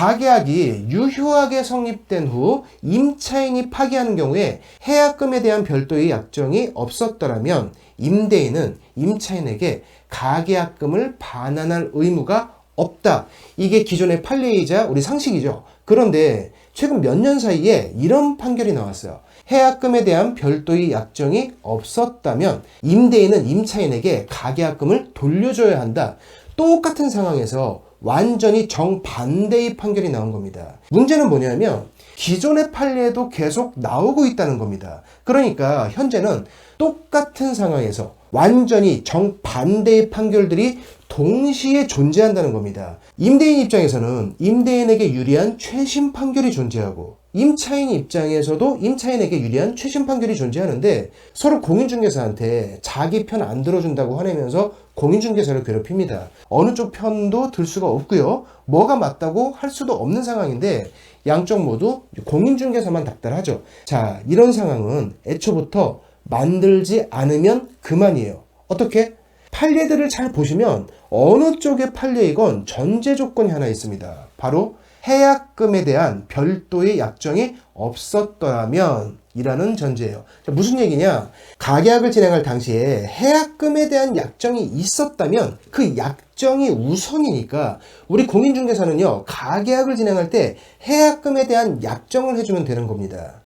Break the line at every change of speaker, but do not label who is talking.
가계약이 유효하게 성립된 후 임차인이 파기하는 경우에 해약금에 대한 별도의 약정이 없었더라면 임대인은 임차인에게 가계약금을 반환할 의무가 없다. 이게 기존의 판례이자 우리 상식이죠. 그런데 최근 몇 년 사이에 이런 판결이 나왔어요. 해약금에 대한 별도의 약정이 없었다면 임대인은 임차인에게 가계약금을 돌려줘야 한다. 똑같은 상황에서 완전히 정반대의 판결이 나온 겁니다. 문제는 뭐냐면 기존의 판례에도 계속 나오고 있다는 겁니다. 그러니까 현재는 똑같은 상황에서 완전히 정반대의 판결들이 동시에 존재한다는 겁니다. 임대인 입장에서는 임대인에게 유리한 최신 판결이 존재하고 임차인 입장에서도 임차인에게 유리한 최신 판결이 존재하는데 서로 공인중개사한테 자기 편 안 들어준다고 화내면서 공인중개사를 괴롭힙니다. 어느 쪽 편도 들 수가 없고요. 뭐가 맞다고 할 수도 없는 상황인데 양쪽 모두 공인중개사만 답답하죠. 자, 이런 상황은 애초부터 만들지 않으면 그만이에요. 어떻게? 판례들을 잘 보시면 어느 쪽의 판례이건 전제 조건이 하나 있습니다. 바로 해약금에 대한 별도의 약정이 없었더라면 이라는 전제예요. 자, 무슨 얘기냐? 가계약을 진행할 당시에 해약금에 대한 약정이 있었다면 그 약정이 우선이니까 우리 공인중개사는요 가계약을 진행할 때 해약금에 대한 약정을 해주면 되는 겁니다.